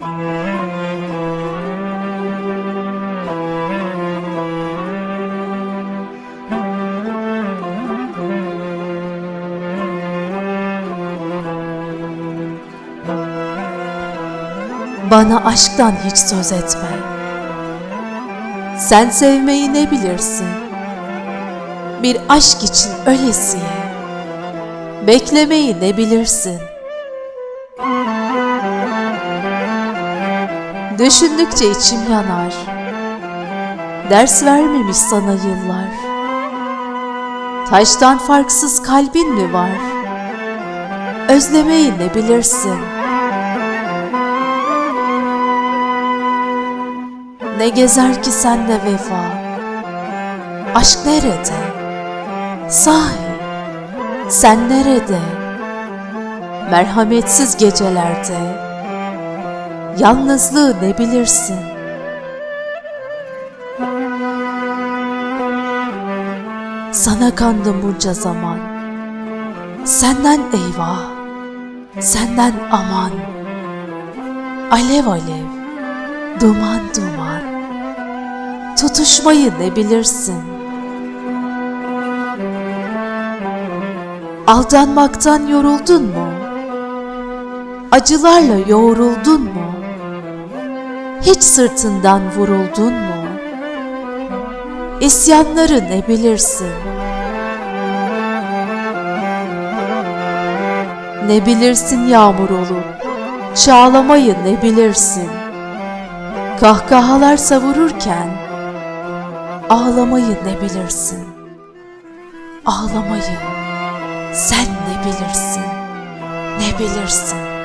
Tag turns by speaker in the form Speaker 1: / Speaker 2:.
Speaker 1: Bana aşktan hiç söz etme. Sen sevmeyi ne bilirsin? Bir aşk için ölesiye. Beklemeyi ne bilirsin? Düşündükçe içim yanar. Ders vermemiş sana yıllar. Taştan farksız kalbin mi var? Özlemeyi ne bilirsin? Ne gezer ki sende vefa? Aşk nerede? Sahi sen nerede? Merhametsiz gecelerde Yalnızlığı ne bilirsin? Sana kandım bunca zaman Senden eyvah Senden aman Alev alev Duman duman Tutuşmayı ne bilirsin? Aldanmaktan yoruldun mu? Acılarla yoğruldun mu? Hiç sırtından vuruldun mu? İsyanları ne bilirsin? Ne bilirsin yağmur olup, çağlamayı ne bilirsin? Kahkahalar savururken, ağlamayı ne bilirsin? Ağlamayı sen ne bilirsin? Ne bilirsin?